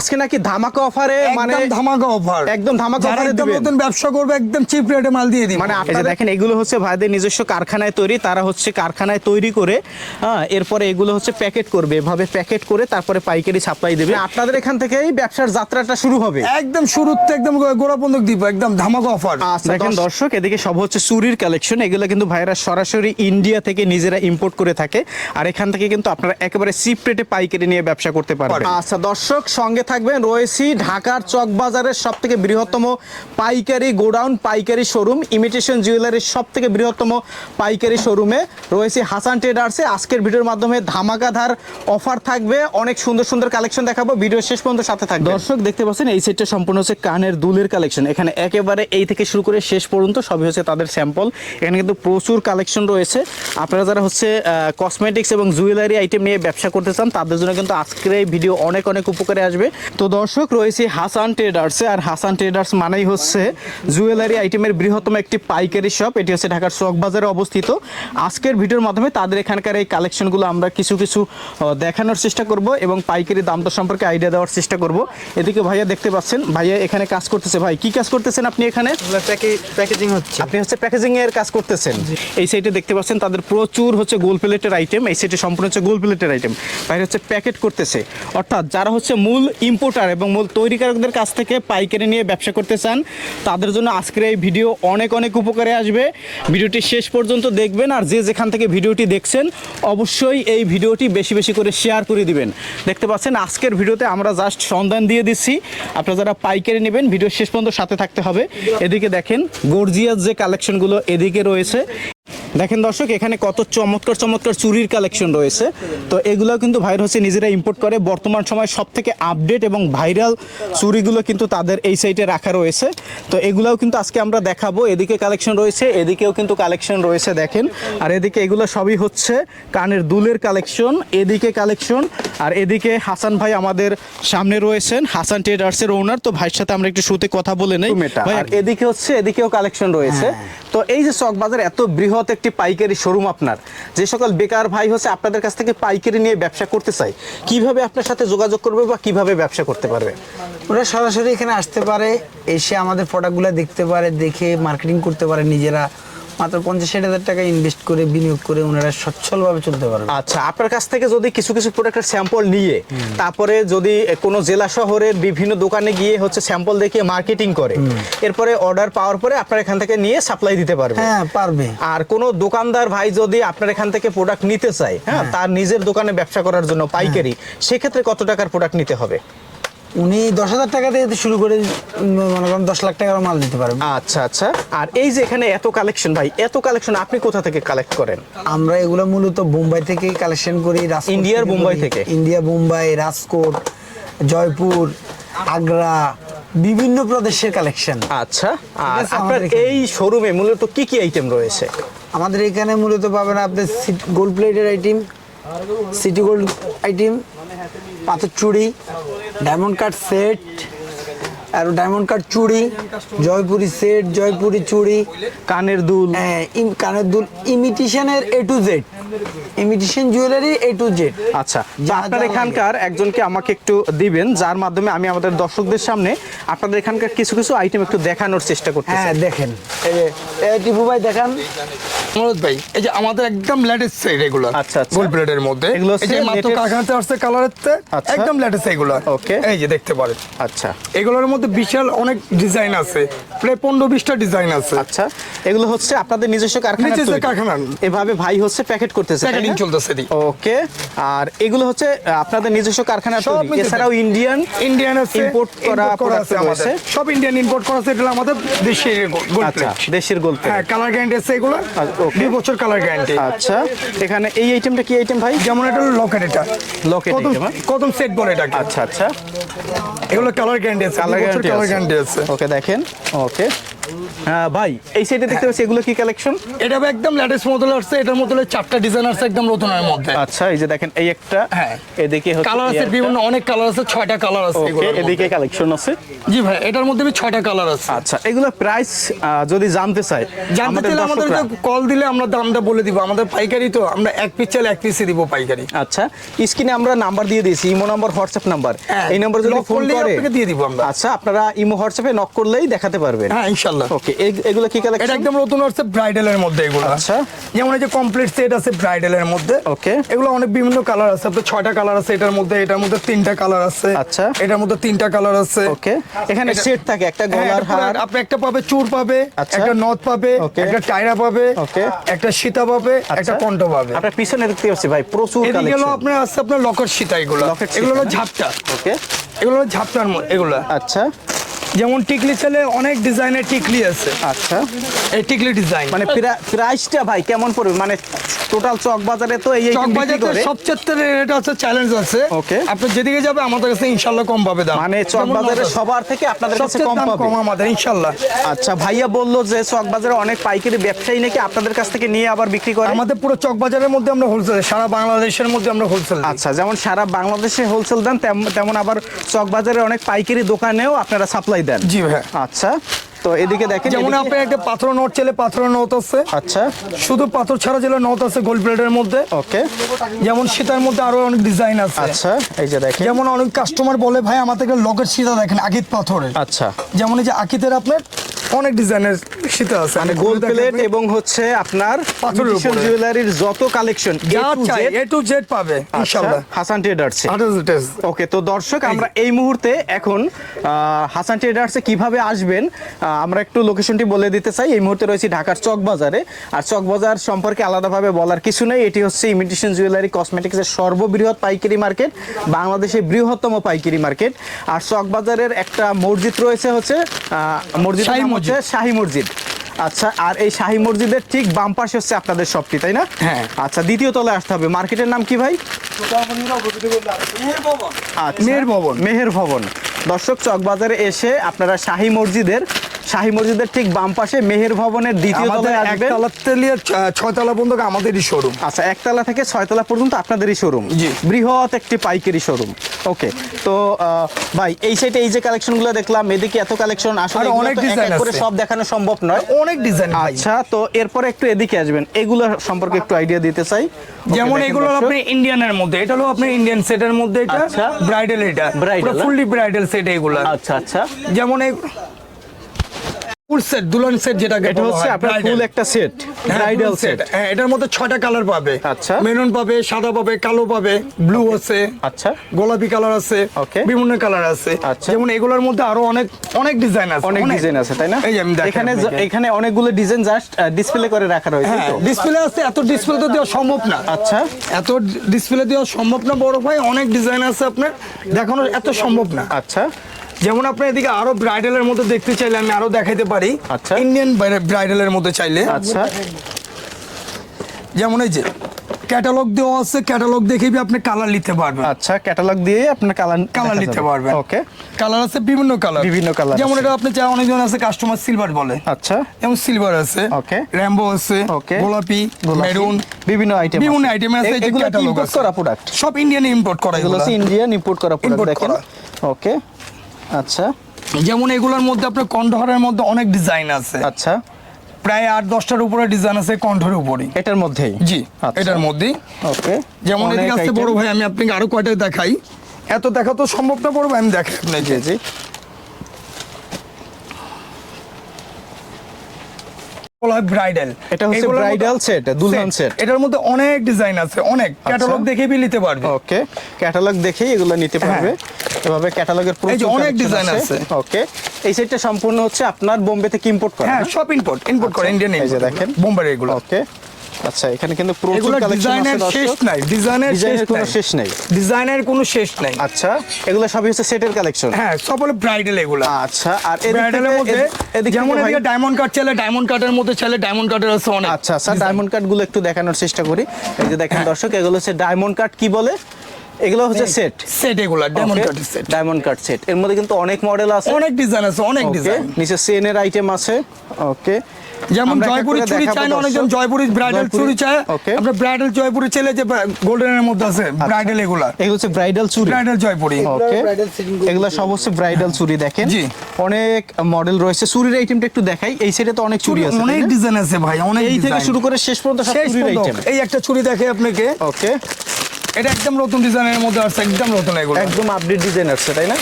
আজকে নাকি ধামাকা অফারে মানে একদম ধামাকা অফার একদম ধামাকা অফারে দিবেন? নতুন ব্যবসা করবে একদম চিপ রেটে মাল দিয়ে দিই মানে দেখেন এগুলো হচ্ছে ভাইদের নিজস্ব কারখানায় তৈরি তারা হচ্ছে কারখানায় তৈরি করে হ্যাঁ এরপরে এগুলো হচ্ছে প্যাকেট করবে। এভাবে প্যাকেট করে তারপরে পাইকারি সাপ্লাই দেবে। আপনাদের এখান থেকেই ব্যবসার যাত্রাটা শুরু হবে? একদম শুরুতে একদম গোড়া বন্ধক দিব একদম ধামাকা অফার আচ্ছা দেখেন দর্শক এদিকে সব হচ্ছে চুরির কালেকশন এগুলো কিন্তু ভাইরা সরাসরি ইন্ডিয়া থেকে নিজেরা ইম্পোর্ট করে থাকে। আর এখান থেকে কিন্তু আপনারা একেবারে চিপ রেটে পাইকারি নিয়ে ব্যবসা করতে পারবেন। আচ্ছা দর্শক সঙ্গে থাকবেন রয়েছি ঢাকার চকবাজারের সব থেকে বৃহত্তম পাইকারি গোডাউন, পাইকারি শোরুম ইমিটেশন জুয়েলারির সব থেকে বৃহত্তম পাইকারি শোরুমে রয়েছে হাসান ট্রেডার্সে আজকের ভিডিওর মাধ্যমে ধামাকাধার অফার থাকবে। অনেক সুন্দর সুন্দর কালেকশন দেখাবো। ভিডিও শেষ পর্যন্ত সাথে থাকবে দর্শক, দেখতে পাচ্ছেন, এই সেটটা সম্পূর্ণ হচ্ছে কানের দুলের কালেকশন এখানে একেবারে এই থেকে শুরু করে শেষ পর্যন্ত সবই হচ্ছে তাদের স্যাম্পল এখানে কিন্তু প্রচুর কালেকশন রয়েছে। আপনারা যারা হচ্ছে কসমেটিক্স এবং জুয়েলারি আইটেম নিয়ে ব্যবসা করতে চান, তাদের জন্য কিন্তু আজকের এই ভিডিও অনেক অনেক উপকারে আসবে। তো দর্শক রয়েছে হাসান ট্রেডার্সে আর হাসান ট্রেডার্স মানেই হচ্ছে জুয়েলারি আইটেমের বৃহত্তম একটি পাইকারি শপ এটি হচ্ছে ঢাকার চক বাজারে অবস্থিত। আজকের ভিডিওর মাধ্যমে তাদের এখানকার এই কালেকশনগুলো আমরা কিছু কিছু দেখানোর চেষ্টা করব এবং পাইকারি দাম দর সম্পর্কে আইডিয়া দেওয়ার চেষ্টা করব। এদিকে ভাইয়া দেখতে পাচ্ছেন ভাইয়া এখানে কাজ করতেছে। ভাই কি কাজ করতেছেন আপনি এখানে? প্যাকেজিং হচ্ছে। আপনি হচ্ছে প্যাকেজিং এর কাজ করতেছেন। এই সাইডে দেখতে পাচ্ছেন তাদের প্রচুর হচ্ছে গোল প্লেটের আইটেম এই সাইডে সম্পূর্ণ হচ্ছে গোল প্লেটের আইটেম বাইরে হচ্ছে প্যাকেট করতেছে। অর্থাৎ যারা হচ্ছে মূল ইম্পোর্টার এবং মূল তৈরিকারকদের কাছ থেকে পাইকারি নিয়ে ব্যবসা করতে চান, তাদের জন্য আজকের এই ভিডিও অনেক অনেক উপকারে আসবে। ভিডিওটি শেষ পর্যন্ত দেখবেন আর যে যেখান থেকে ভিডিওটি দেখছেন, অবশ্যই এই ভিডিওটি বেশি বেশি করে শেয়ার করে দিবেন। দেখতে পাচ্ছেন, আজকের ভিডিওতে আমরা জাস্ট সন্ধান দিয়ে দিচ্ছি। আপনারা যারা পাইকারি নেবেন, ভিডিও শেষ পর্যন্ত সাথে থাকতে হবে। এদিকে দেখেন গর্জিয়াস যে কালেকশনগুলো এদিকে রয়েছে। দেখেন দর্শক এখানে কত চমৎকার চমৎকার চুরির কালেকশন রয়েছে। তো এগুলো কিন্তু ভাইরাল হচ্ছে নিজেরা ইম্পোর্ট করে। বর্তমান সময় সব থেকে আপডেট এবং ভাইরাল চুরিগুলো কিন্তু তাদের এই সাইটে রাখা রয়েছে। তো এগুলোও কিন্তু আজকে আমরা দেখাবো। এদিকে কালেকশন রয়েছে এদিকেও কিন্তু কালেকশন রয়েছে দেখেন। আর এদিকে এগুলো সবই হচ্ছে কানের দুলের কালেকশন এদিকে কালেকশন আর এদিকে হাসান ভাই আমাদের সামনে রয়েছেন হাসান ট্রেডার্সের ওনার তো ভাইয়ের সাথে আমরা একটু শুতে কথা বলে নেই। ভাই এদিকে হচ্ছে এদিকেও কালেকশন রয়েছে। তো এই যে চক বাজার এত বৃহৎ একটি পাইকারি শোরুম আপনার। যে সকল বেকার ভাই হচ্ছে আপনাদের কাছ থেকে পাইকারি নিয়ে ব্যবসা করতে চাই কীভাবে আপনার সাথে যোগাযোগ করবে বা কীভাবে ব্যবসা করতে পারবে? ওরা সরাসরি এখানে আসতে পারে, এসে আমাদের প্রোডাক্টগুলো দেখতে পারে, দেখে মার্কেটিং করতে পারে নিজেরা। মাত্র পঞ্চাশ ষাট হাজার টাকা ইনভেস্ট করে বিনিয়োগ করে ওনারা সচ্ছলভাবে চলতে পারবে। আচ্ছা আপনার কাছ থেকে যদি কিছু কিছু প্রোডাক্টের স্যাম্পল নিয়ে তারপরে যদি কোনো জেলা শহরের বিভিন্ন দোকানে গিয়ে হচ্ছে স্যাম্পল দেখিয়ে মার্কেটিং করে এরপরে অর্ডার পাওয়ার পরে আপনার এখান থেকে নিয়ে সাপ্লাই দিতে পারবে। হ্যাঁ পারবে। আর কোনো দোকানদার ভাই যদি আপনার এখান থেকে প্রোডাক্ট নিতে চায় হ্যাঁ তার নিজের দোকানে ব্যবসা করার জন্য পাইকারি সেক্ষেত্রে কত টাকার প্রোডাক্ট নিতে হবে? উনি দশ হাজার টাকা দিয়ে শুরু করে মনে করেন দশ লাখ টাকার মাল দিতে পারবে। আচ্ছা আচ্ছা। আর এই যে এখানে এত কালেকশন ভাই এত কালেকশন আপনি কোথা থেকে কালেক্ট করেন? আমরা এগুলো মূলত বোম্বাই থেকে কালেকশন করি ইন্ডিয়ার বোম্বাই থেকে? ইন্ডিয়া বোম্বাই রাজকোট জয়পুর আগ্রা বিভিন্ন প্রদেশের কালেকশন আচ্ছা আর আপনার এই শোরুমে মূলত কি কি আইটেম রয়েছে? আমাদের এখানে মূলত পাবেন আপনি গোল্ড প্লেটের আইটেম সিটি গোল্ড আইটেম পাথর চুড়ি ডায়মন্ড কাট সেট আর ডায়মন্ড কাট চুড়ি জয়পুরি সেট জয়পুরি চুড়ি। কানের দুল। হ্যাঁ, কানের দুল ইমিটেশনের A to Z imitation jewellery A to Z আচ্ছা আপনার এখানকার একজনকে আমাকে একটু দিবেন যার মাধ্যমে আমি আমাদের দর্শকদের সামনে আপনাদের এখানকার কিছু কিছু আইটেম একটু দেখানোর চেষ্টা করতেছি। হ্যাঁ দেখেন। এই যে এই টিপু ভাই দেখান। অনুরোধ ভাই এই যে আমাদের একদম লেটেস্ট সেট এগুলো আচ্ছা, আচ্ছা। গোল্ড প্লেটের মধ্যে এগুলো এই যে মাত্র কারখানাতে আসছে কালারের আচ্ছা। একদম লেটেস্ট এগুলো। Okay. এই যে দেখতে পারেন। আচ্ছা। এগুলোর মধ্যে বিশাল অনেক ডিজাইন আছে প্রায় পনেরো বিশটা ডিজাইন আছে। আচ্ছা। এগুলো হচ্ছে আপনাদের নিজস্ব কারখানা নিজস্ব কারখানা। এভাবে ভাই হচ্ছে প্যাকেট করতেছে প্যাকেটিং চলতেছে ওকে আর এগুলো হচ্ছে আপনাদের নিজস্ব কারখানা তৈরি। এছাড়াও ইন্ডিয়ান ইন্ডিয়ান আছে import করা আছে আমাদের। সব ইন্ডিয়ান ইম্পোর্ট করা আছে এটা আমাদের দেশের গোল্ড আচ্ছা প্লেট দেশের গোল হ্যাঁ কালার গ্যারান্টি আছে এগুলো। okay. দুই বছর কালার গ্যারান্টি আচ্ছা। এখানে এই আইটেমটা কি আইটেম ভাই? যেমন এটা হলো লকেট এটা। লকেট কদম হ্যাঁ? কদম সেট বলে এটা আচ্ছা আচ্ছা। এগুলো কালার গ্যারান্টি আছে কালার গ্যারান্টি আছে। ওকে দেখেন। ওকে হ্যাঁ ভাই এই সাইডে দেখতে পাচ্ছি এগুলো কি কালেকশন এটা একদম লেটেস্ট মডেল আসছে এটার মধ্যে চারটা ডিজাইন আসছে একদম নতুনের মধ্যে। আচ্ছা এই যে দেখেন এই একটা হ্যাঁ। এদিকে হচ্ছে কালার আছে বিভিন্ন অনেক কালার আছে ছয়টা কালার আছে এদিকে কালেকশন আছে? জি ভাই এটার মধ্যে আমি ছয়টা কালার আছে। আচ্ছা এগুলো প্রাইস যদি জানতে চাই জানতে চাইলে আমাদের কল দিলে আমরা দামটা বলে দিব। আমাদের পাইকারি তো আমরা এক পিস চাইলে এক পিসই দিব পাইকারি। আচ্ছা স্ক্রিনে আমরা নাম্বার দিয়ে দিয়েছি ইমো নাম্বার হোয়াটসঅ্যাপ নাম্বার হ্যাঁ, এই নাম্বার যদি ফোন করে দিয়ে দিব আমরা। আচ্ছা আপনারা ইমো হোয়াটসঅ্যাপে নক করলেই দেখাতে পারবেন। হ্যাঁ ইনশাল্লাহ ওকে এগুলো কি এটা একদম নতুন হচ্ছে ব্রাইডালের মধ্যে এগুলো। আচ্ছা। যেমন এই যে কমপ্লিট সেট আছে ব্রাইডালের মধ্যে। Okay. এগুলো অনেক বিভিন্ন কালার আছে আপনার ছয়টা কালার আছে এটার মধ্যে এটার মধ্যে তিনটা কালার আছে। আচ্ছা। এটার মধ্যে তিনটা কালার আছে। ওকে এখানে সেট থাকে একটা হ্যাঁ, গলার হার। আপনি একটা পাবে চুর পাবে আচ্ছা। একটা নথ পাবে Okay. একটা টায়রা পাবে Okay. একটা সীতা পাবে একটা আচ্ছা। কণ্ঠ পাবে। আপনার পিছনে দেখতে পাচ্ছি ভাই প্রচুর আপনার আছে আপনার লকেট সীতা এগুলো। এগুলো হলো ঝাপটা। ওকে এগুলো হলো ঝাপটার এগুলো। আচ্ছা। যেমন টিকলি ছেলে অনেক ডিজাইনের টিকলি আছে। আচ্ছা। এই টিকলি ডিজাইন। মানে প্রাইসটা ভাই কেমন পড়বে? মানে টোটাল চক বাজারে তো এই চক বাজারে সবচেয়ে রেট আছে চ্যালেঞ্জ আছে। ওকে আপনি যেদিকে যাবে আমাদের কাছে ইনশাল্লাহ কম পাবে দাম। মানে চক বাজারে সবার থেকে আপনাদের কাছে কম পাবে। কম আমাদের ইনশাল্লাহ। আচ্ছা ভাইয়া বলল যে চক বাজারে অনেক পাইকারি ব্যবসায়ী নাকি আপনাদের কাছ থেকে নিয়ে আবার বিক্রি করে? আমাদের পুরো চক বাজারের মধ্যে আমরা হোলসেল সারা বাংলাদেশের মধ্যে আমরা হোলসেল আচ্ছা যেমন সারা বাংলাদেশে হোলসেল দেন তেম- তেমন আবার চক বাজারে অনেক পাইকারি দোকানেও আপনারা সাপ্লাই দেন। জি ভাই আচ্ছা তো এদিকে দেখেন যেমন আপনি একটা পাথর নোট চলে পাথর নোট আছে। আচ্ছা। শুধু পাথর ছাড়া যেগুলো নোট আছে গোল্ড প্লেটের মধ্যে। ওকে। যেমন সীতার মধ্যে আরও অনেক ডিজাইন আছে। আচ্ছা এই যে দেখেন। যেমন অনেক কাস্টমার বলে ভাই আমাদের লগের সীতা দেখেন আকিত পাথরের। আচ্ছা। যেমন এই যে আকিতের আপনার অনেক ডিজাইনের সীতা আছে। মানে গোল্ড প্লেট এবং হচ্ছে আপনার পাথরের উপরে। জুয়েলারির যত কালেকশন যা চাই এ টু জেড পাবে ইনশাআল্লাহ। হাসান ট্রেডার্সে ওকে তো দর্শক আমরা এই মুহূর্তে এখন হাসান ট্রেডার্সে কীভাবে আসবেন আমরা একটু লোকেশনটি বলে দিতে চাই। এই মুহূর্তে রয়েছি ঢাকার চক বাজারে আর চক বাজার সম্পর্কে আলাদাভাবে বলার কিছু নেই। এটি হচ্ছে ইমিটেশন জুয়েলারি কসমেটিক্সের সর্ববৃহৎ পাইকারি মার্কেট বাংলাদেশের বৃহত্তম পাইকারি মার্কেট আর চক বাজারের একটা মসজিদ রয়েছে হচ্ছে মসজিদ হচ্ছে শাহী মসজিদ। আচ্ছা আর এই শাহী মসজিদের ঠিক বাম পাশে হচ্ছে আপনাদের শপটি তাই না? হ্যাঁ। আচ্ছা দ্বিতীয় তলায় আসতে হবে। মার্কেটের নাম কি ভাই? আচ্ছা, মেহের ভবন। মেহের ভবন দর্শক চকবাজারে এসে আপনারা শাহী মসজিদের শাহী মসজিদের ঠিক বাম পাশে মেহের ভবনের দ্বিতীয় তলায় আসবেন একতলা ছয়তলা পর্যন্ত আমাদেরই শোরুম আচ্ছা একতলা থেকে ছয়তলা পর্যন্ত আপনাদেরই শোরুম জি। বৃহৎ একটি পাইকারি শোরুম ওকে তো ভাই এই সাইডে এই যে কালেকশনগুলো দেখলাম এদিকে এত কালেকশন আসলে অনেক design করে সব দেখানো সম্ভব নয়। অনেক ডিজাইন আচ্ছা তো এরপরে একটু এদিকে আসবেন। এগুলো সম্পর্কে একটু আইডিয়া দিতে চাই। যেমন এগুলো। আপনি ইন্ডিয়ানের মধ্যে এটা হলো আপনার ইন্ডিয়ান সেটের মধ্যে এটা আচ্ছা। ব্রাইডাল এটা। Bridal, না? ফুললি ব্রাইডাল সেট এগুলো। আচ্ছা আচ্ছা। যেমন এই ফুল সেট দুলন সেট যেটাকে এটা হচ্ছে আপনার ফুল একটা সেট হ্যাঁ, ব্রাইডাল সেট। হ্যাঁ এটার মধ্যে ছয়টা কালার পাবে। আচ্ছা। মেরুন পাবে সাদা পাবে কালো পাবে ব্লু আছে। আচ্ছা। গোলাপি কালার আছে। Okay. বিভিন্ন কালার আছে। আচ্ছা। যেমন এগুলোর মধ্যে আরও অনেক অনেক ডিজাইন আছে। অনেক ডিজাইন আছে তাই না? এই যে আমি এখানে এখানে অনেকগুলো ডিজাইন জাস্ট ডিসপ্লে করে রাখা রয়েছে হ্যাঁ ডিসপ্লে আছে এত ডিসপ্লে তো দেওয়া সম্ভব না। আচ্ছা। এত ডিসপ্লে দেওয়া সম্ভব না বড় ভাই অনেক ডিজাইন আছে আপনার। দেখানো এত সম্ভব না। আচ্ছা। যেমন আপনি এদিকে আরও ব্রাইডালের মধ্যে দেখতে চাইলে আমি আরও দেখাইতে পারি। আচ্ছা। ইন্ডিয়ান ব্রাইডালের মধ্যে চাইলে। আচ্ছা। যেমন এই যে ক্যাটালগ দেওয়া আছে ক্যাটালগ দেখেই আপনি কালার নিতে পারবেন। আচ্ছা ক্যাটালগ দিয়ে আপনার কালার কালার নিতে পারবেন। ওকে কালার আছে বিভিন্ন কালার বিভিন্ন কালার যেমন এটা আপনি চাই অনেকজন আছে কাস্টমার সিলভার বলে। আচ্ছা। যেমন সিলভার আছে ওকে র্যাম্বো আছে ওকে গোলাপি মেরুন বিভিন্ন আইটেম বিভিন্ন আইটেম আছে এই ক্যাটালগ ইম্পোর্ট করা প্রোডাক্ট সব ইন্ডিয়ান ইম্পোর্ট করা এগুলো ইন্ডিয়ান ইম্পোর্ট করা প্রোডাক্ট দেখেন। ওকে আচ্ছা। যেমন এগুলোর মধ্যে আপনার কণ্ঠহারের মধ্যে অনেক ডিজাইন আছে। আচ্ছা। প্রায় আট দশটার উপরে ডিজাইন আছে কণ্ঠের উপরে এটার মধ্যেই? জি আচ্ছা। এটার মধ্যেই। ওকে। যেমন এদিকে আছে বড় ভাই আমি আপনাকে আরও কয়টা দেখাই। এত দেখা তো সম্ভব না বড় ভাই আমি দেখাই আপনাকে। জি। বলা হয় ব্রাইডাল এটা হচ্ছে ব্রাইডাল সেট দুলহান সেট এটার মধ্যে অনেক ডিজাইন আছে অনেক। ক্যাটালগ দেখে বি নিতে পারবে। ওকে ক্যাটালগ দেখেই এগুলো নিতে পারবে। এভাবে ক্যাটালগের হ্যাঁ। অনেক ডিজাইন আছে। ওকে এই সেটটা সম্পূর্ণ হচ্ছে আপনার বোম্বে থেকে ইম্পোর্ট করা। হ্যাঁ সব ইম্পোর্ট ইম্পোর্ট করে ইন্ডিয়ান এই যে দেখেন। বোম্বে এগুলো। ওকে। আচ্ছা এখানে কিন্তু প্রচুর এগুলো কালেকশন আছে শেষ নাই ডিজাইনের শেষ কোনো শেষ নাই। ডিজাইনের কোনো শেষ নাই। আচ্ছা এগুলো সবই হচ্ছে সেটের কালেকশন হ্যাঁ সব হলো ব্রাইডাল এগুলো। আচ্ছা আর ব্রাইডালের মধ্যে যেমন এদিকে ডায়মন্ড কাট চাইলে ডায়মন্ড কাটের মধ্যে চাইলে ডায়মন্ড কাটের আছে অনেক। আচ্ছা আচ্ছা ডায়মন্ড কাটগুলো একটু দেখানোর চেষ্টা করি। এই যে হ্যাঁ। দেখেন দর্শক এগুলো হচ্ছে ডায়মন্ড কাট কি বলে? এগুলো হচ্ছে সেট সেট এগুলা ডায়মন্ড কাটের সেট ডায়মন্ড কাট সেট এর মধ্যে কিন্তু অনেক মডেল আছে। অনেক ডিজাইন আছে অনেক ডিজাইন নিচে চেনের আইটেম আছে। ওকে যেমন জয়পুরি চুরি চায় না অনেকজন জয়পুরি ব্রাইডাল চুরি চায়। আপনার ব্রাইডাল জয়পুরি চাইলে যে গোল্ডেনের মধ্যে আছে ব্রাইডাল এগুলা। এগুলো হচ্ছে ব্রাইডাল চুরি। ব্রাইডাল জয়পুরি। ওকে এগুলো সব হচ্ছে ব্রাইডাল চুরি দেখেন। জি। অনেক মডেল রয়েছে। চুরির আইটেমটা একটু দেখাই। এই সাইডে তো অনেক চুরি আছে অনেক ডিজাইন আছে ভাই অনেক এই থেকে শুরু করে শেষ পর্যন্ত সব চুরির আইটেম এই একটা চুরি দেখে আপনাকে। ওকে এটা একদম নতুন ডিজাইনের মধ্যে আসছে একদম নতুন এগুলো। একদম আপডেট ডিজাইন আসছে তাই না?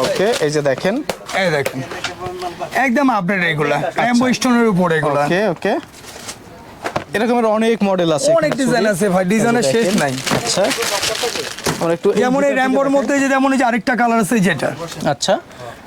ওকে এই যে দেখেন। এই দেখেন। একদম আপডেট এগুলো এমবো স্টোনের উপরে এগুলো। ওকে ওকে এরকমের অনেক মডেল আছে অনেক ডিজাইন আছে ভাই ডিজাইনের শেষ নাই। আচ্ছা। একটু যেমন এই র্যাম্বোর মধ্যে যে যেমন এই যে আরেকটা কালার আছে যেটা আচ্ছা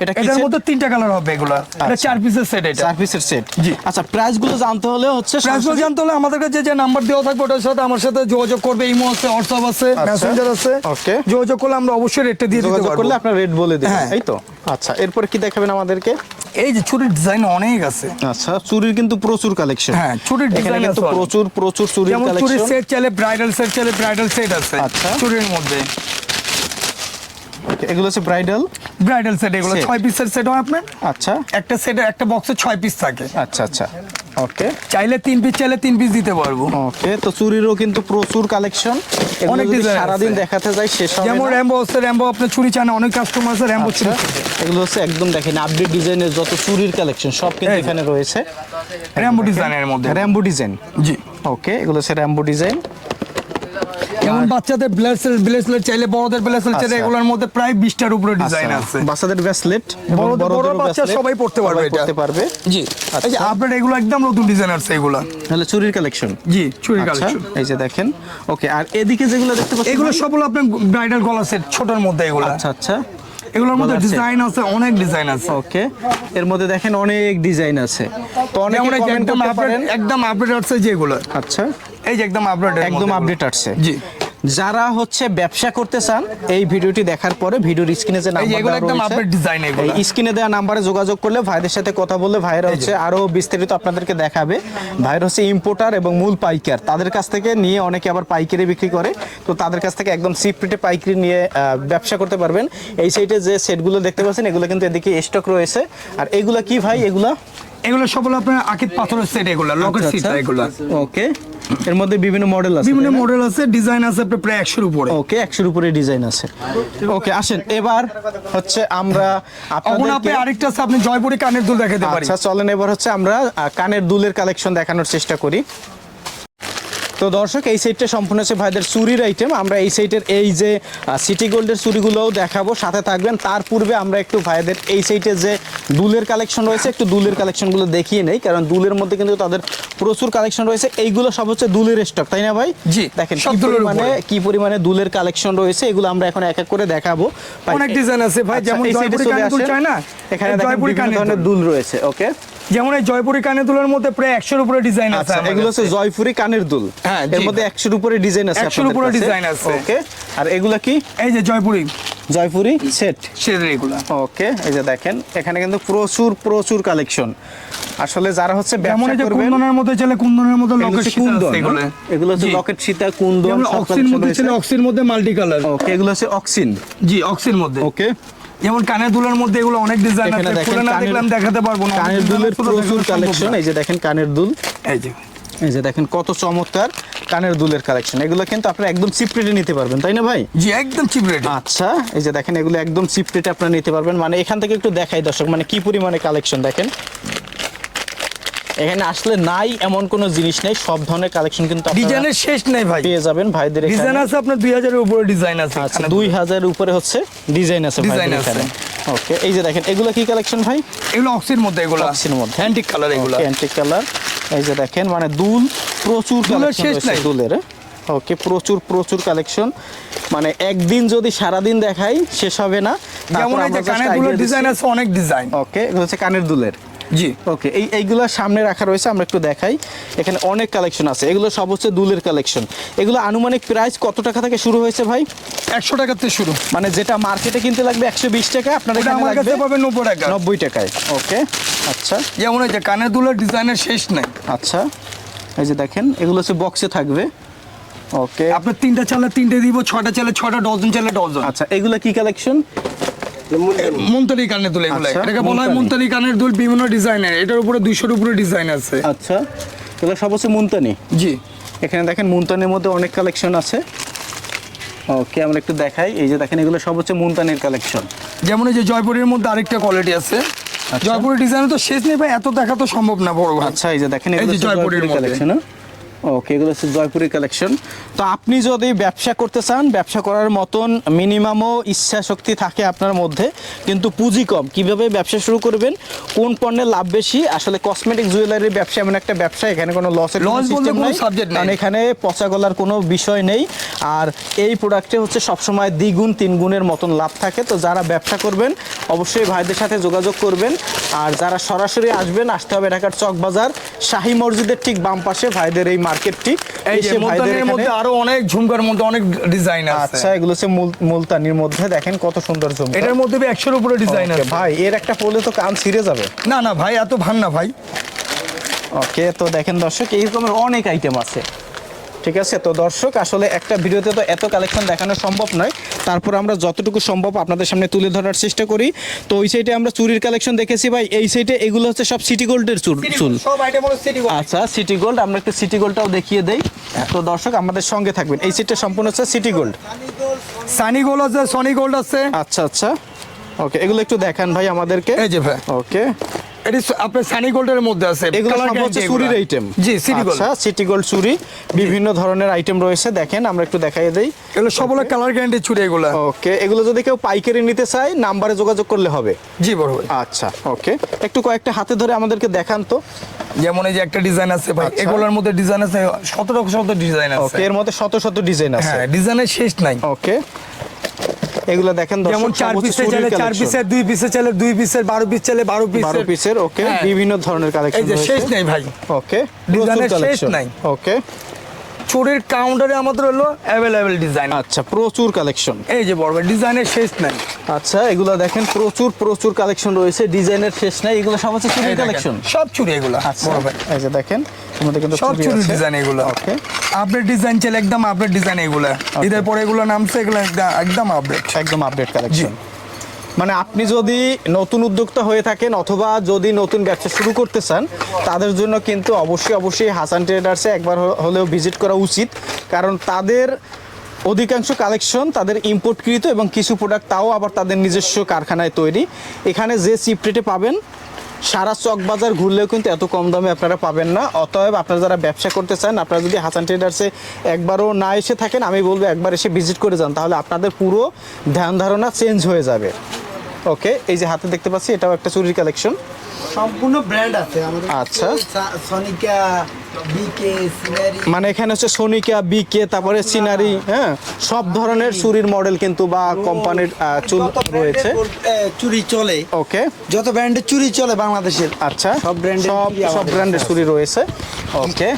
এটা এটার মধ্যে তিনটা কালার হবে এগুলা এটা আচ্ছা। চার পিসের সেট এটা চার পিসের সেট জি। আচ্ছা প্রাইসগুলো জানতে হলে হচ্ছে প্রাইস সরাসরি- জানতে হলে আমাদের কাছে যে নাম্বার দেওয়া থাকবে ওটার সাথে আমার সাথে যোগাযোগ করবে ইমো আছে হোয়াটসঅ্যাপ আছে আচ্ছা। মেসেঞ্জার আছে Okay. যোগাযোগ করলে আমরা অবশ্যই রেটটা দিয়ে দিতে পারব করলে আপনার রেট বলে দেবেন হ্যাঁ। এই তো আচ্ছা এরপরে কি দেখাবেন আমাদেরকে এই যে চুরির ডিজাইন অনেক আছে। আচ্ছা চুরির কিন্তু প্রচুর কালেকশন হ্যাঁ, চুরির ডিজাইন কিন্তু প্রচুর প্রচুর চুরির যেমন চুরির কালেকশন সেট চলে ব্রাইডাল সেট চলে ব্রাইডাল সেট আছে। আচ্ছা। চুরির মধ্যে। এগুলো হচ্ছে ব্রাইডাল ব্রাইডাল সেট এগুলো Set। ছয় পিসের সেট হয় আপনার। আচ্ছা। একটা সেটে একটা বক্সে ছয় পিস থাকে। আচ্ছা আচ্ছা। ওকে চাইলে তিন পিস চাইলে তিন পিস দিতে পারব। ওকে তো চুরিরও কিন্তু প্রচুর কালেকশন অনেক সারাদিন দেখাতে যায় শেষ হবে যেমন। র্যাম্বো আছে র্যাম্বো আপনি চুরি চান অনেক কাস্টমার আছে র্যাম্বো আচ্ছা, চুরি এগুলো হচ্ছে একদম দেখেন আপডেট ডিজাইনের যত চুরির কালেকশন সব কিন্তু এখানে রয়েছে। র্যাম্বো ডিজাইনের মধ্যে। র্যাম্বো ডিজাইন জি। ওকে এগুলো হচ্ছে র্যাম্বো ডিজাইন যেমন বাচ্চাদের ব্লেসলেট ব্লেসলেট চাইলে বড়দের ব্লেসলেট চাইলে আচ্ছা। এগুলোর মধ্যে প্রায় বিশটার উপরে ডিজাইন আছে। বাচ্চাদের ব্রেসলেট বড়- বড় বাচ্চা সবাই পড়তে পারবে এটা। পড়তে পারবে। জি। এই যে আচ্ছা। আপনার এগুলো একদম নতুন ডিজাইন আছে এগুলো। তাহলে চুরির কালেকশন জি চুরি আচ্ছা কালেকশন এই যে দেখেন। ওকে আর এদিকে যেগুলো দেখতে পাচ্ছেন এগুলো সব হলো আপনার ব্রাইডাল গলা সেট ছোটর মধ্যে এগুলো। আচ্ছা আচ্ছা। এগুলোর মধ্যে ডিজাইন আছে অনেক ডিজাইন আছে। ওকে এর মধ্যে দেখেন অনেক ডিজাইন আছে। তো অনেকে কমেন্ট একদম করতে আপডেট পারেন। একদম আপডেট আছে যেগুলো আচ্ছা। এই যে একদম আপডেট একদম আপডেট আসছে। জি। যারা হচ্ছে ব্যবসা করতে চান এই ভিডিওটি দেখার পরে ভিডিওর স্ক্রিনে যে নাম্বার এগুলো একদম আপডেট ডিজাইন এগুলো। স্ক্রিনে দেওয়া নাম্বারে যোগাযোগ করলে ভাইদের সাথে কথা বললে ভাইরা হচ্ছে আরও বিস্তারিত আপনাদেরকে দেখাবে। ভাইর হচ্ছে ইম্পোর্টার এবং মূল পাইকার। তাদের কাছ থেকে নিয়ে অনেকে আবার পাইকারি বিক্রি করে। তো তাদের কাছ থেকে একদম সিপ রেটে পাইকারি নিয়ে ব্যবসা করতে পারবেন। এই সাইডে যে সেটগুলো দেখতে পাচ্ছেন এগুলো কিন্তু এদিকে স্টক রয়েছে। আর এগুলা কি ভাই? এগুলা? এগুলো সব হলো আপনার আকিত পাথরের সেট এগুলো লকেট আচ্ছা, সিট। এগুলো। ওকে এর মধ্যে বিভিন্ন মডেল আছে বিভিন্ন মডেল আছে ডিজাইন আছে আপনার প্রায় একশোর উপরে। ওকে একশোর উপরে ডিজাইন আছে। ওকে আসেন এবার হচ্ছে আমরা এখন আপনি আরেকটা আছে আপনি জয়পুরি কানের দুল দেখাতে পারি। আচ্ছা চলেন এবার হচ্ছে আমরা কানের দুলের কালেকশন দেখানোর চেষ্টা করি। তো দর্শক এই সাইডটা সম্পূর্ণ হচ্ছে ভাইদের চুরির আইটেম আমরা এই সাইডের এই যে সিটি গোল্ডের চুরিগুলোও দেখাবো সাথে থাকবেন। তার পূর্বে আমরা একটু ভাইদের এই সাইডে যে দুলের কালেকশন রয়েছে একটু দুলের কালেকশনগুলো দেখিয়ে নেই কারণ দুলের মধ্যে কিন্তু তাদের প্রচুর কালেকশন রয়েছে। এইগুলো সব হচ্ছে দুলের স্টক তাই না ভাই? জি, দেখেন সব কি পরিমাণে দুলের কালেকশন রয়েছে এগুলো আমরা এখন এক এক করে দেখাবো। অনেক ডিজাইন আছে ভাই আচ্ছা, যেমন জয়পুরি আসেন। চায় না? এখানে দেখেন বিভিন্ন ধরনের দুল। রয়েছে ওকে যেমন এই জয়পুরি কানের দুলের মধ্যে প্রায় একশোর উপরে ডিজাইন আছে আচ্ছা এগুলো হচ্ছে জয়পুরি কানের দুল। হ্যাঁ, এর মধ্যে একশোর উপরে ডিজাইন আছে 100 র উপরে design আছে। ওকে আর এগুলা কি? এই যে জয়পুরি। জয়পুরি সেট সেদের এগুলো। ওকে এই যে দেখেন এখানে কিন্তু প্রচুর প্রচুর কালেকশন আসলে যারা হচ্ছে ব্যবসা করবেন কুন্দনের মধ্যে চলে কুন্দনের মধ্যে লকেট কুন্দন এগুলো। হচ্ছে লকেট সীতা কুন্দন অক্সির মধ্যে রয়েছে। অক্সির মধ্যে মাল্টি কালার ওকে এগুলো হচ্ছে অক্সিন। জি অক্সির মধ্যে। ওকে যেমন কানের দুলের মধ্যে এগুলো অনেক ডিজাইন আছে খুলে না দেখলাম দেখাতে পারব না কানের দুলের প্রচুর কালেকশন এই যে দেখেন কানের দুল। এই যে। এই যে দেখেন কত চমৎকার কানের দুলের কালেকশন এগুলো কিন্তু আপনারা একদম চিপ রেটে নিতে পারবেন তাই না ভাই? জি একদম চিপ রেট আচ্ছা এই যে দেখেন এগুলো একদম চিপ রেটে আপনারা নিতে পারবেন মানে এখান থেকে একটু দেখাই দর্শক মানে কি পরিমাণে কালেকশন দেখেন। এখানে আসলে নাই এমন কোনো জিনিস নেই। সব ধরনের কালেকশন কিন্তু ডিজাইনের শেষ নেই ভাই। পেয়ে যাবেন ভাইদের ডিজাইন আছে আপনার দুই হাজারের উপরে ডিজাইন আছে আচ্ছা এখানে। দুই হাজার উপরে হচ্ছে ডিজাইন আছে। এখানে। ওকে এই যে দেখেন এগুলো কি কালেকশন ভাই? এগুলো অক্সির মধ্যে এগুলো অক্সির মধ্যে। হ্যান্টিক কালার এগুলো। অ্যান্টিক কালার এই যে দেখেন মানে দুল প্রচুর কালেকশন শেষ নাই। দুলের ওকে প্রচুর প্রচুর কালেকশন মানে একদিন যদি সারাদিন দেখাই শেষ হবে না। যেমন এই যে কানের দুলের ডিজাইন আছে অনেক ডিজাইন। ওকে এগুলো হচ্ছে কানের দুলের। জি। ওকে এই এইগুলো সামনে রাখা রয়েছে আমরা একটু দেখাই। এখানে অনেক কালেকশন আছে এগুলো সব হচ্ছে দুলের কালেকশন এগুলো আনুমানিক প্রাইস কত টাকা থেকে শুরু হয়েছে ভাই? একশো থেকে শুরু। মানে যেটা মার্কেটে কিনতে লাগবে একশো বিশ টাকা আপনার এখানে লাগবে নব্বই টাকা। নব্বই টাকায়। ওকে আচ্ছা। যেমন যে কানের দুলের ডিজাইনের শেষ নেই। আচ্ছা এই যে দেখেন এগুলো হচ্ছে বক্সে থাকবে। ওকে আপনার তিনটা চালে তিনটে দিব ছটা চালে ছটা ডজন চালে ডজন। আচ্ছা এগুলো কি কালেকশন মুনতারি কানের দুল এগুলো আচ্ছা, এটাকে বলা হয়। মুনতারি কানের দুল বিভিন্ন ডিজাইনের। এটার উপরে দুইশোর উপরে ডিজাইন আছে। আচ্ছা এগুলো সব হচ্ছে মুনতানি? জি। এখানে দেখেন মুনতানির মধ্যে অনেক কালেকশন আছে। ওকে আমরা একটু দেখাই। এই যে দেখেন এগুলো সব হচ্ছে মুনতানির কালেকশন। যেমন এই যে জয়পুরের মধ্যে আরেকটা কোয়ালিটি আছে। জয়পুরের ডিজাইন তো শেষ নেই ভাই এত দেখা তো সম্ভব না বড় আচ্ছা এই যে দেখেন এই যে জয়পুরের কালেকশন ওকে এগুলো হচ্ছে জয়পুরের কালেকশন তো আপনি যদি ব্যবসা করতে চান ব্যবসা করার মতন মিনিমামও ইচ্ছা শক্তি থাকে আপনার মধ্যে কিন্তু পুঁজি কম কীভাবে ব্যবসা শুরু করবেন? কোন পণ্যের লাভ বেশি? আসলে কসমেটিক জুয়েলারির ব্যবসা এমন একটা ব্যবসা এখানে কোনো লসের বলতে নাই। কারণ এখানে পচা গলার কোনো বিষয় নেই। আর এই প্রোডাক্টে হচ্ছে সবসময় দ্বিগুণ তিন গুণের মতন লাভ থাকে। তো যারা ব্যবসা করবেন অবশ্যই ভাইদের সাথে যোগাযোগ করবেন। আর যারা সরাসরি আসবেন আসতে হবে ঢাকার চকবাজার শাহী মসজিদের ঠিক বাম পাশে ভাইদের এই মার্কেটটি এই যে মুলতানির মধ্যে আরও অনেক ঝুমকার মধ্যে অনেক ডিজাইন আছে। আচ্ছা এগুলো হচ্ছে মুলতানির মধ্যে দেখেন কত সুন্দর ঝুমকা। এটার মধ্যে একশোর উপরে ডিজাইন আছে। ভাই এর একটা পড়লে তো কান ছিঁড়ে যাবে। না না ভাই এত ভান না ভাই। ওকে তো দেখেন দর্শক এই রকমের অনেক আইটেম আছে। ঠিক আছে তো দর্শক আসলে একটা ভিডিওতে তো এত কালেকশন দেখানো সম্ভব নয়। তারপর আমরা যতটুকু সম্ভব আপনাদের সামনে তুলে ধরার চেষ্টা করি। তো ওই সাইডে আমরা চুরির কালেকশন দেখেছি ভাই। এই সাইডে এগুলো হচ্ছে সব সিটি গোল্ডের চুল চুল। আচ্ছা সিটি গোল্ড আমরা একটু সিটি গোল্ডটাও দেখিয়ে দেই। তো দর্শক আমাদের সঙ্গে থাকবেন। এই সিটটা সম্পূর্ণ হচ্ছে সিটি গোল্ড সানি গোল্ড আছে সনি গোল্ড আছে। আচ্ছা আচ্ছা। ওকে এগুলো একটু দেখান ভাই আমাদেরকে। এই যে ভাই। ওকে এটি সানি গোল্ডের মধ্যে আছে। এগুলো হচ্ছে চুরির আইটেম জি সিটি গোল্ড আচ্ছা সিটি গোল্ড চুরি। বিভিন্ন ধরনের আইটেম রয়েছে দেখেন আমরা একটু দেখাই দেই। এগুলো সব কালার গ্যারান্টি চুরি এগুলা। ওকে এগুলো যদি কেউ পাইকারি নিতে চায় নাম্বারে যোগাযোগ করলে হবে। জি বড় আচ্ছা ওকে একটু কয়েকটা হাতে ধরে আমাদেরকে দেখান তো। যেমন এই যে একটা ডিজাইন আছে ভাই আচ্ছা। এগুলোর মধ্যে ডিজাইন আছে সতেরো শত ডিজাইন আছে। ওকে এর মধ্যে শত শত ডিজাইন আছে। হ্যাঁ ডিজাইনের শেষ নাই। ওকে এগুলো দেখেন যেমন চার পিসে চাইলে চার। পিসের দুই পিসের চাইলে দুই পিসের বারো পিস চাইলে বারো পিস বারো পিসের ওকে হ্যাঁ। বিভিন্ন ধরনের কালেকশন যে শেষ নাই ভাই ওকে ডিজাইনের শেষ নাই। ওকে চোরের কাউন্টারে আমাদের হলো অ্যাভেলেবেল ডিজাইন আচ্ছা প্রচুর কালেকশন এই যে বড় ডিজাইনের শেষ নাই। আচ্ছা এগুলো দেখেন প্রচুর প্রচুর কালেকশন রয়েছে ডিজাইনের শেষ নাই এগুলো সব হচ্ছে চুরির কালেকশন সব চুরি এগুলো আচ্ছা এই যে দেখেন আমাদের কিন্তু সব চুরি ডিজাইন এগুলো। ওকে আপডেট ডিজাইন চাইলে একদম আপডেট ডিজাইন এগুলো। ঈদের পরে এগুলো নামছে এগুলো একদম- একদম আপডেট একদম আপডেট কালেকশন মানে আপনি যদি নতুন উদ্যোক্তা হয়ে থাকেন অথবা যদি নতুন ব্যবসা শুরু করতে চান, তাদের জন্য কিন্তু অবশ্যই অবশ্যই হাসান ট্রেডার্সে একবার হলেও ভিজিট করা উচিত। কারণ তাদের অধিকাংশ কালেকশন তাদের ইম্পোর্টকৃত এবং কিছু প্রোডাক্ট তাও আবার তাদের নিজস্ব কারখানায় তৈরি। এখানে যে চিপ রেটে পাবেন, সারা চক বাজার ঘুরলেও কিন্তু এত কম দামে আপনারা পাবেন না। অতএব আপনারা যারা ব্যবসা করতে চান, আপনারা যদি হাসান ট্রেডার্সে একবারও না এসে থাকেন, আমি বলব একবার এসে ভিজিট করে যান, তাহলে আপনাদের পুরো ধ্যান ধারণা চেঞ্জ হয়ে যাবে। ওকে এই যে হাতে দেখতে পাচ্ছি এটাও একটা চুরির কালেকশন সম্পূর্ণ ব্র্যান্ড আছে আমাদের আচ্ছা। সনিকা বিকে সিনারি মানে এখানে হচ্ছে সোনিকা বিকে তারপরে সিনারি হ্যাঁ? সব ধরনের চুরির মডেল কিন্তু বা কোম্পানির চুল রয়েছে। চুরি চলে। ওকে। যত ব্র্যান্ডের চুরি চলে বাংলাদেশের। আচ্ছা। সব এর সব সব ব্র্যান্ডের চুরি রয়েছে। ওকে।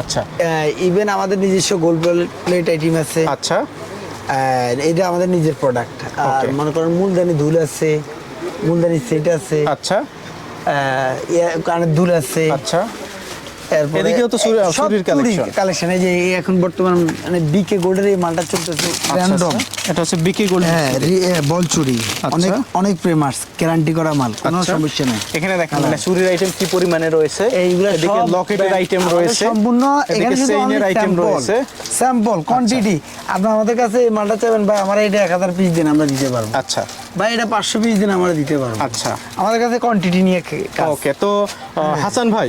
আচ্ছা। ইভেন আমাদের নিজস্ব গোল্ড প্লেট আইটেম আছে। আচ্ছা। এটা আমাদের নিজের প্রোডাক্ট আর মনে করেন মূলদানি ধুল আছে মূলদানি সেট আছে আচ্ছা। কানের দুল আছে আচ্ছা। এদিকেও তো চুরি- চুরির কালেকশন এই যে এখন বর্তমান মানে বিকে গোল্ডের এই মালটা চলতেছে আচ্ছা, র্যান্ডম আচ্ছা। এটা হচ্ছে বিকি গোল্ড হ্যাঁ আচ্ছা। অনেক অনেক প্রেমার্স গ্যারান্টি করা মাল কোনো। সমস্যা নেই। এখানে দেখেন মানে চুরির আইটেম কি পরিমাণে রয়েছে? এইগুলা এদিকে লকেটের আইটেম রয়েছে। সম্পূর্ণ এখানে চেইনের আইটেম রয়েছে। আপনি আমাদের কাছে এই মালটা চাইবেন ভাই আমার এটা এক হাজার পিস দিন আমরা দিতে পারব। আচ্ছা। ভাই এটা পাঁচশো পিস দিন আমরা দিতে পারব। আচ্ছা। আমাদের কাছে কোয়ান্টিটি নিয়ে। ওকে তো হাসান ভাই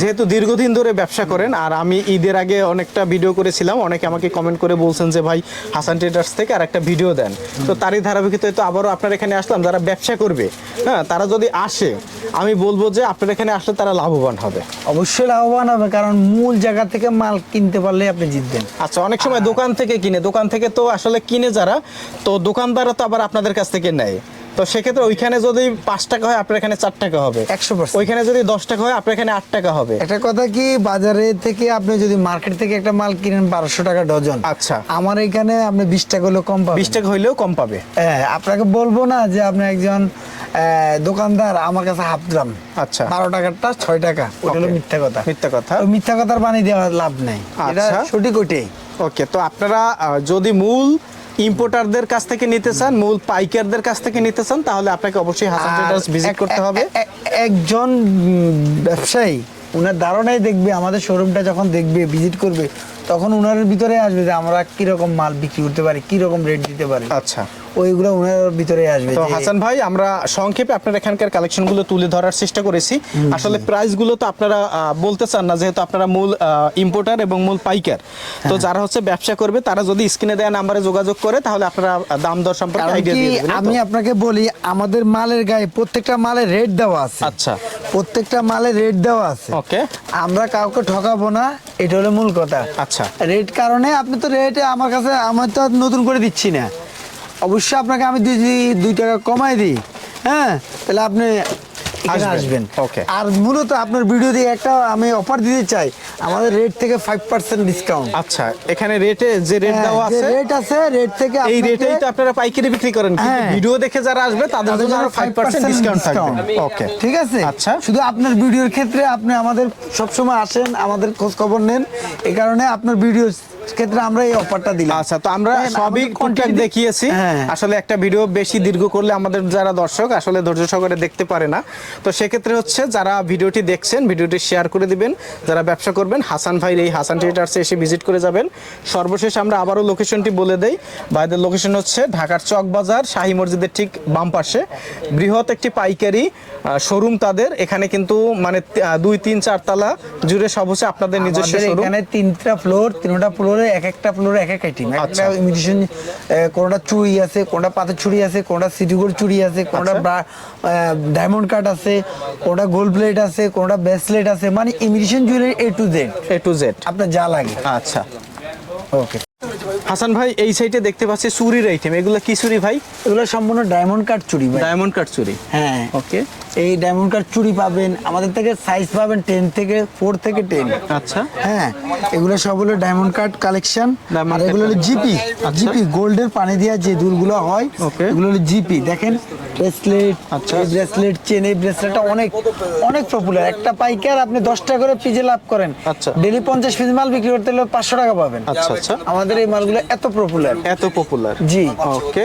যেহেতু দীর্ঘদিন ধরে ব্যবসা করেন আর আমি ঈদের আগে অনেকটা ভিডিও করেছিলাম অনেকে আমাকে কমেন্ট করে বলছেন যে ভাই হাসান ট্রেডার্স থেকে আর একটা ভিডিও দেন তো তারই ধারাবাহিকতায় তো আবারও আপনার এখানে আসলাম যারা ব্যবসা করবে হ্যাঁ তারা যদি আসে আমি বলব যে আপনার এখানে আসলে তারা লাভবান হবে। অবশ্যই লাভবান হবে কারণ মূল জায়গা থেকে মাল কিনতে পারলে আপনি জিতবেন। আচ্ছা অনেক সময় দোকান থেকে কিনে দোকান থেকে তো আসলে কিনে যারা তো দোকানদাররা তো আবার আপনাদের কাছ থেকে নেয়। তো সেক্ষেত্রে ওইখানে যদি পাঁচ টাকা হয় আপনার এখানে চার টাকা হবে। 100% ওইখানে যদি দশ টাকা হয় আপনার এখানে আট টাকা হবে। একটা কথা কি বাজারে থেকে আপনি যদি মার্কেট থেকে একটা মাল কিনেন বারোশো টাকা ডজন। আচ্ছা। আমার এখানে আপনি বিশ টাকা হলেও কম পাবেন। বিশ টাকা হইলেও কম পাবে। হ্যাঁ আপনাকে বলব না যে আপনি একজন দোকানদার আমার কাছে হাফ গ্রাম। আচ্ছা। বারো টাকারটা ছয় টাকা। ওটা হলো মিথ্যা কথা। মিথ্যা কথা। ওই মিথ্যা কথার বাণী দেওয়ার লাভ নেই। এটা আচ্ছা। সঠিক ওইটাই। ওকে তো আপনারা যদি মূল ইম্পোর্টারদের কাছ থেকে নিতে চান মূল পাইকারদের কাছ থেকে নিতে চান তাহলে আপনাকে অবশ্যই হাসান ট্রেডার্স ভিজিট করতে হবে। একজন ব্যবসায়ী ওনার ধারণাই দেখবে আমাদের শোরুমটা যখন দেখবে ভিজিট করবে তখন ওনার ভিতরে আসবে যে আমরা কীরকম মাল বিক্রি করতে পারি কীরকম রেট দিতে পারি। আচ্ছা। ওইগুলো উনার ভিতরে আসবে। তো হাসান ভাই আমরা সংক্ষেপে আপনার এখানকার কালেকশনগুলো তুলে ধরার চেষ্টা করেছি। আসলে প্রাইসগুলো তো আপনারা বলতে চান না যেহেতু আপনারা মূল ইম্পোর্টার এবং মূল পাইকার। তো যারা হচ্ছে ব্যবসা করবে তারা যদি স্ক্রিনে নাম্বারে যোগাযোগ করে তাহলে আপনারা দাম দর সম্পর্কে আইডিয়া দিয়ে দেবেন আমি আপনাকে বলি আমাদের মালের গায়ে প্রত্যেকটা মালের রেট দেওয়া আছে। আচ্ছা। প্রত্যেকটা মালের রেট দেওয়া আছে। ওকে। আমরা কাউকে ঠকাবো না এটা হলো মূল কথা। আচ্ছা। রেট কারণে আপনি তো রেট আমার কাছে আমার তো নতুন করে দিচ্ছি না। অবশ্যই আপনাকে আমি দুই দুই- দুই টাকা কমাই দিই। হ্যাঁ? তাহলে আপনি আসবেন। ওকে। আর মূলত আপনার ভিডিও দিয়ে একটা আমি অফার দিতে চাই। আমাদের রেট থেকে ফাইভ পার্সেন্ট ডিসকাউন্ট আচ্ছা এখানে রেটে যে রেট দেওয়া আছে রেট আছে রেট থেকে এই রেটেই তো আপনারা পাইকারি বিক্রি করেন কিন্তু হ্যাঁ। ভিডিও দেখে যারা আসবে তাদের জন্য জন্য 5% 5% ডিসকাউন্ট থাকবে। ওকে। ঠিক আছে? আচ্ছা। শুধু আপনার ভিডিওর ক্ষেত্রে আপনি আমাদের সবসময় আসেন আমাদের খোঁজ খবর নেন। এই কারণে আপনার ভিডিওর ক্ষেত্রে আমরা এই অফারটা দিলাম। আচ্ছা তো আমরা হ্যাঁ, সবই দেখিয়েছি। হ্যাঁ। আসলে একটা ভিডিও বেশি দীর্ঘ করলে আমাদের যারা দর্শক আসলে ধৈর্য সহকারে দেখতে পারে না। তো সেক্ষেত্রে হচ্ছে যারা ভিডিওটি দেখছেন ভিডিওটি শেয়ার করে দিবেন। যারা ব্যবসা করবেন হাসান ভাইয়ের এই হাসান থিয়েটার্সে এসে ভিজিট করে যাবেন। সর্বশেষ আমরা আবারও লোকেশনটি বলে দেই। ভাইদের লোকেশন হচ্ছে ঢাকার চক বাজার শাহী মসজিদের ঠিক বাম পাশে। বৃহৎ একটি পাইকারি শোরুম তাদের। এখানে কিন্তু মানে দুই তিন চার তালা জুড়ে সব হচ্ছে আপনাদের নিজস্ব শোরুম এখানে তিনটা ফ্লোর তিনটা ফ্লোরে এক একটা ফ্লোরে এক এক আইটেম একটা আচ্ছা। ইমিটেশন কোনটা চুড়ি আছে কোনটা পাথর চুড়ি আছে কোনটা সিটি গোল্ড চুড়ি আছে কোনটা ডায়মন্ড কাট আছে কোনটা গোল্ড প্লেট আছে কোনটা ব্রেসলেট আছে মানে imitation jewellery A to Z A to Z আপনার যা লাগে। আচ্ছা। ওকে হাসান ভাই এই সাইডে দেখতে পাচ্ছি চুরির আইটেম এগুলো কি চুরি ভাই? এগুলো সম্পূর্ণ ডায়মন্ড কাট চুড়ি ডায়মন্ড কাট চুরি। হ্যাঁ। ওকে এই ডায়মন্ড কাট চুড়ি পাবেন আমাদের থেকে সাইজ পাবেন টেন থেকে ফোর থেকে টেন আচ্ছা। হ্যাঁ এগুলো সব হলো ডায়মন্ড কাট কালেকশন আর এগুলো হলো জিপি। জিপি গোল্ডের পানি দেওয়া যে দুলগুলো হয়. এগুলো হলো জিপি দেখেন ব্রেসলেট আচ্ছা। ব্রেসলেট চেন এই ব্রেসলেটটা অনেক অনেক পপুলার একটা পাইকার আপনি দশ টাকা করে পিজে লাভ করেন। আচ্ছা। ডেলি পঞ্চাশ পিস মাল বিক্রি করতে হলে পাঁচশো টাকা পাবেন। আচ্ছা আচ্ছা। আমাদের এই মালগুলো এত পপুলার এত পপুলার জি। ওকে